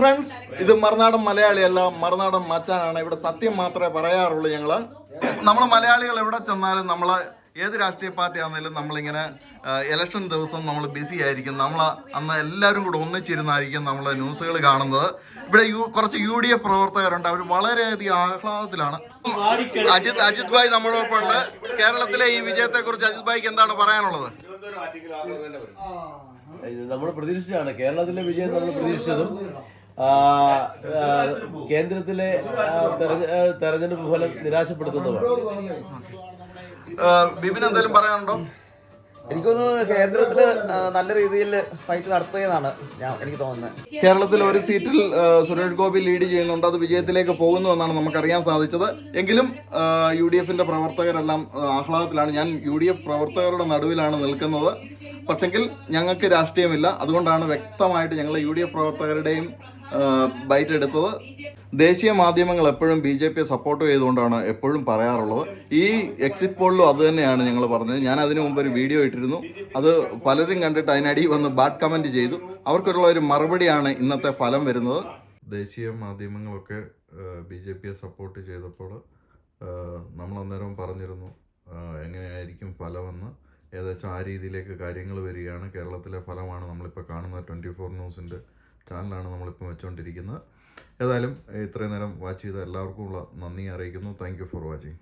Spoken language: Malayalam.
ഫ്രണ്ട്സ് ഇത് മറുനാടൻ മലയാളിയല്ല മറുനാടൻ മച്ചാനാണ്. ഇവിടെ സത്യം മാത്രമേ പറയാറുള്ളൂ ഞങ്ങൾ. നമ്മൾ മലയാളികൾ എവിടെ ചെന്നാലും നമ്മൾ ഏത് രാഷ്ട്രീയ പാർട്ടി ആണെങ്കിലും നമ്മളിങ്ങനെ ഇലക്ഷൻ ദിവസം നമ്മൾ ബിസി ആയിരിക്കും. നമ്മൾ അന്ന് എല്ലാവരും കൂടെ ഒന്നിച്ചിരുന്നായിരിക്കും നമ്മൾ ന്യൂസുകൾ കാണുന്നത്. ഇവിടെ യു കുറച്ച് യു ഡി എഫ് പ്രവർത്തകരുണ്ട്. അവർ വളരെയധികം ആഹ്ലാദത്തിലാണ്. അജിത് അജിത് ഭായ് നമ്മളോടൊപ്പം ഉണ്ട്. കേരളത്തിലെ ഈ വിജയത്തെക്കുറിച്ച് അജിത് ഭായിക്ക് എന്താണ് പറയാനുള്ളത്? നമ്മൾ പ്രതീക്ഷിച്ചാണ് കേരളത്തിലെ വിജയം നമ്മൾ പ്രതീക്ഷിച്ചതും കേന്ദ്രത്തിലെ തെരഞ്ഞെടുപ്പ് ഫലം നിരാശപ്പെടുത്തുന്നതാണ് ആ, ബിപിൻ എന്തെങ്കിലും പറയാനുണ്ടോ? എനിക്കൊന്ന് കേന്ദ്രത്തിൽ നല്ല രീതിയിൽ ഫൈറ്റ് നടത്തുകയെന്നാണ് ഞാൻ എനിക്ക് തോന്നുന്നത്. കേരളത്തിൽ ഒരു സീറ്റിൽ സുരേഷ് ഗോപി ലീഡ് ചെയ്യുന്നുണ്ട്. അത് വിജയത്തിലേക്ക് പോകുന്നു എന്നാണ് നമുക്കറിയാൻ സാധിച്ചത്. എങ്കിലും യു ഡി എഫിന്റെ പ്രവർത്തകരെല്ലാം ആഹ്ലാദത്തിലാണ്. ഞാൻ യു ഡി എഫ് പ്രവർത്തകരുടെ നടുവിലാണ് നിൽക്കുന്നത്. പക്ഷെങ്കിൽ ഞങ്ങൾക്ക് രാഷ്ട്രീയമില്ല. അതുകൊണ്ടാണ് വ്യക്തമായിട്ട് ഞങ്ങൾ യു ഡി എഫ് പ്രവർത്തകരുടെയും ബൈറ്റ് എടുത്തത്. ദേശീയ മാധ്യമങ്ങൾ എപ്പോഴും ബി ജെ പിയെ സപ്പോർട്ട് ചെയ്തുകൊണ്ടാണ് എപ്പോഴും പറയാറുള്ളത്. ഈ എക്സിറ്റ് പോളിലും അത് തന്നെയാണ് ഞങ്ങൾ പറഞ്ഞത്. ഞാൻ അതിനു മുമ്പ് ഒരു വീഡിയോ ഇട്ടിരുന്നു. അത് പലരും കണ്ടിട്ട് അതിനടി വന്ന് ബാഡ് കമന്റ് ചെയ്തു. അവർക്കുള്ള ഒരു മറുപടിയാണ് ഇന്നത്തെ ഫലം വരുന്നത്. ദേശീയ മാധ്യമങ്ങളൊക്കെ ബി ജെ പിയെ സപ്പോർട്ട് ചെയ്തപ്പോൾ നമ്മൾ അന്നേരം പറഞ്ഞിരുന്നു എങ്ങനെയായിരിക്കും ഫലമെന്ന്. ഏകദേശം ആ രീതിയിലേക്ക് കാര്യങ്ങൾ വരികയാണ്. കേരളത്തിലെ ഫലമാണ് നമ്മളിപ്പോൾ കാണുന്നത്. ട്വന്റി ഫോർ ന്യൂസിന്റെ ചാനലാണ് നമ്മളിപ്പോൾ വെച്ചുകൊണ്ടിരിക്കുന്നത് ഏതായാലും ഇത്രയും നേരം വാച്ച് ചെയ്ത എല്ലാവർക്കും ഉള്ള നന്ദി അറിയിക്കുന്നു. Thank for watching